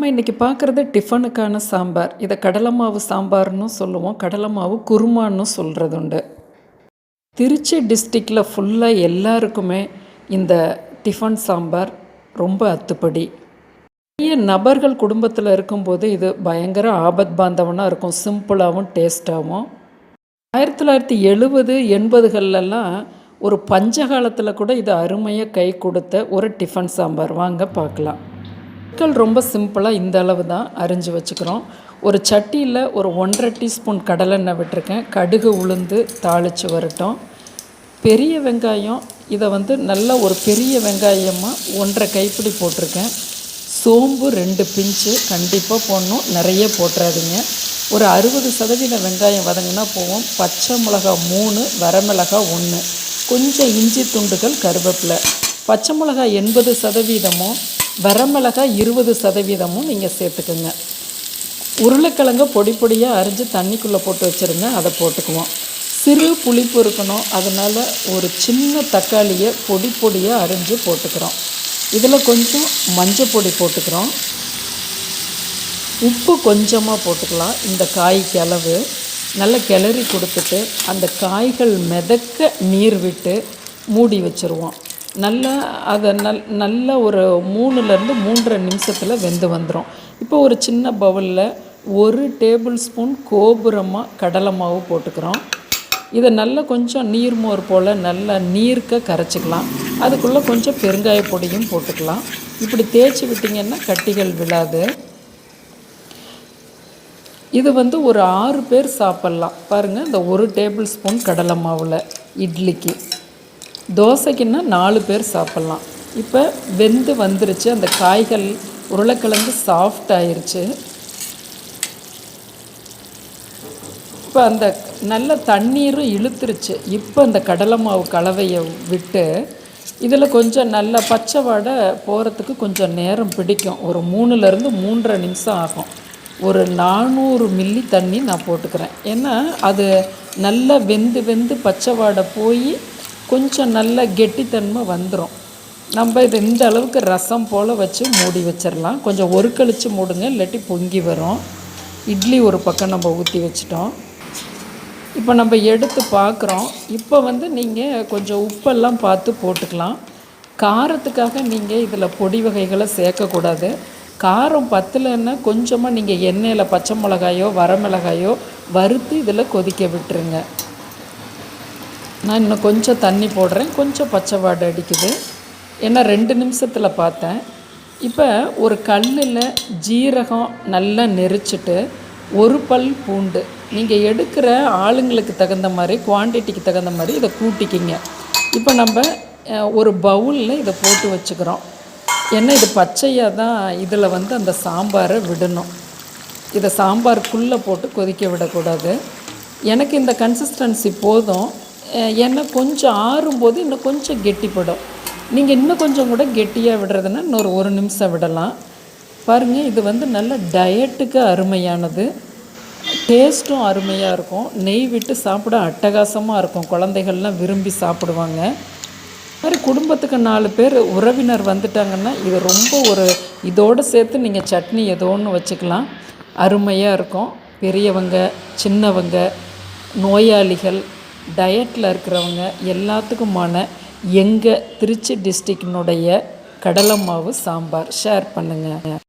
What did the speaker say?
நம்ம இன்றைக்கி பார்க்குறது டிஃபனுக்கான சாம்பார். இதை கடலை மாவு சாம்பார்னு சொல்லுவோம். கடலை மாவு குருமான்னு சொல்கிறது உண்டு திருச்சி டிஸ்ட்ரிக்டில் ஃபுல்லாக எல்லாருக்குமே இந்த டிஃபன் சாம்பார் ரொம்ப அத்துப்படி. நிறைய நபர்கள் குடும்பத்தில் இருக்கும்போது இது பயங்கர ஆபத் பாந்தவனாக இருக்கும். சிம்பிளாகவும் டேஸ்ட்டாகவும் ஆயிரத்தி தொள்ளாயிரத்தி எழுபது எண்பதுகள்லாம் ஒரு பஞ்சகாலத்தில் கூட இது அருமையாக கை கொடுத்த ஒரு டிஃபன் சாம்பார். வாங்க பார்க்கலாம். பொருட்கள் ரொம்ப சிம்பிளாக இந்த அளவு தான் அரிஞ்சு வச்சுக்கிறோம். ஒரு சட்டியில் ஒரு ஒன்றரை டீஸ்பூன் கடலெண்ணெய் விட்டுருக்கேன். கடுகு உளுந்து தாளித்து வரட்டும். பெரிய வெங்காயம் இதை வந்து நல்ல ஒரு பெரிய வெங்காயமாக ஒன்றரை கைப்பிடி போட்டிருக்கேன். சோம்பு ரெண்டு பிஞ்சு கண்டிப்பாக போடணும். நிறைய போட்டுறாதீங்க. ஒரு அறுபது சதவீத வெங்காயம் வதங்கினா போவோம் பச்சை மிளகா மூணு வரமிளகா ஒன்று கொஞ்சம் இஞ்சி துண்டுகள் கருவேப்பிலை. பச்சை மிளகா எண்பது சதவீதமும் வரமிளகாய் இருபது சதவீதமும் நீங்கள் சேர்த்துக்குங்க. உருளைக்கிழங்க பொடி பொடியாக அரிஞ்சு தண்ணிக்குள்ளே போட்டு வச்சுருங்க அதை போட்டுக்குவோம். சிறு புளிப்பு இருக்கணும் அதனால் ஒரு சின்ன தக்காளியை பொடி பொடியாக அரிஞ்சு போட்டுக்கிறோம். இதில் கொஞ்சம் மஞ்சள் பொடி போட்டுக்கிறோம். உப்பு கொஞ்சமாக போட்டுக்கலாம் இந்த காய்க்கு அளவு. நல்லா கிளறி கொடுத்துட்டு அந்த காய்கள் மிதக்க நீர் விட்டு மூடி வச்சுருவோம். நல்லா அதை நல் நல்ல ஒரு மூணுலேருந்து மூன்றரை நிமிஷத்தில் வெந்து வந்துடும் இப்போ ஒரு சின்ன பவுலில் ஒரு டேபிள் ஸ்பூன் கோபுரமாக கடலை மாவு போட்டுக்கிறோம். இதை நல்லா கொஞ்சம் நீர்மோர் போல் நல்லா நீர்க்க கரைச்சிக்கலாம். அதுக்குள்ளே கொஞ்சம் பெருங்காய பொடியும் போட்டுக்கலாம். இப்படி தேய்ச்சி விட்டிங்கன்னா கட்டிகள் விழாது. இது வந்து ஒரு ஆறு பேர் சாப்பிட்லாம். பாருங்கள் இந்த ஒரு டேபிள் ஸ்பூன் கடலை மாவில் இட்லிக்கு. தோசைக்குன்னா நாலு பேர் சாப்பிட்லாம். இப்போ வெந்து வந்துருச்சு. அந்த காய்கள் உருளைக்கிழங்கு சாஃப்ட் ஆயிருச்சு. இப்போ அந்த நல்ல தண்ணீரும் இழுத்துருச்சு. இப்போ அந்த கடலை மாவு கலவையை விட்டு இதில் கொஞ்சம் நல்ல பச்சை வாடை போகிறதுக்கு கொஞ்சம் நேரம் பிடிக்கும். ஒரு மூணுலேருந்து மூன்றரை நிமிஷம் ஆகும். ஒரு நானூறு மில்லி தண்ணி நான் போட்டுக்கிறேன். ஏன்னா அது நல்லா வெந்து வெந்து பச்சை வாடை போய் கொஞ்சம் நல்ல கெட்டித்தன்மை வந்துடும் நம்ம இது இந்த அளவுக்கு ரசம் போல் வச்சு மூடி வச்சிடலாம் கொஞ்சம் ஒரு கழித்து மூடுங்க இல்லாட்டி பொங்கி வரும். இட்லி ஒரு பக்கம் நம்ம ஊற்றி வச்சிட்டோம். இப்போ நம்ம எடுத்து பார்க்குறோம் இப்போ வந்து நீங்கள் கொஞ்சம் உப்பெல்லாம் பார்த்து போட்டுக்கலாம். காரத்துக்காக நீங்கள் இதில் பொடி வகைகளை சேர்க்கக்கூடாது. காரம் பத்தலைன்னா கொஞ்சமாக நீங்கள் எண்ணெயில் பச்சை மிளகாயோ வரமிளகாயோ வறுத்து இதில் கொதிக்க விட்டுருங்க. நான் இன்னும் கொஞ்சம் தண்ணி போடுறேன். கொஞ்சம் பச்சை வாடை அடிக்குது. ஏன்னா ரெண்டு நிமிஷத்தில் பார்த்தேன். இப்போ ஒரு கல்லில் ஜீரகம் நல்லா நெரிச்சிட்டு ஒரு பல் பூண்டு. நீங்கள் எடுக்கிற ஆளுங்களுக்கு தகுந்த மாதிரி குவான்டிட்டிக்கு தகுந்த மாதிரி இதை கூட்டிக்கிங்க. இப்போ நம்ம ஒரு பவுலில் இதை போட்டு வச்சுக்கிறோம். ஏன்னா இது பச்சையாக தான் இதில் வந்து அந்த சாம்பாரை விடணும். இதை சாம்பாருக்குள்ளே போட்டு கொதிக்க விடக்கூடாது. எனக்கு இந்த கன்சிஸ்டன்சி போதும். ஏன்னா கொஞ்சம் ஆறும்போது இன்னும் கொஞ்சம் கெட்டிப்படும். நீங்கள் இன்னும் கொஞ்சம் கூட கெட்டியாக விடுறதுன்னா இன்னொரு ஒரு நிமிஷம் விடலாம். பாருங்கள் இது வந்து நல்ல டயட்டுக்கு அருமையானது. டேஸ்ட்டும் அருமையாக இருக்கும். நெய் விட்டு சாப்பிட அட்டகாசமாக இருக்கும். குழந்தைகள்லாம் விரும்பி சாப்பிடுவாங்க. மாதிரி குடும்பத்துக்கு நாலு பேர் உறவினர் வந்துட்டாங்கன்னா இது ரொம்ப ஒரு இதோடு சேர்த்து நீங்கள் சட்னி ஏதோ ஒன்று வச்சுக்கலாம். அருமையாக இருக்கும். பெரியவங்க சின்னவங்க நோயாளிகள் டயட்டில் இருக்கிறவங்க எல்லாத்துக்குமான எங்கள் திருச்சி டிஸ்ட்ரிக்னுடைய கடலை மாவு சாம்பார். ஷேர் பண்ணுங்கள்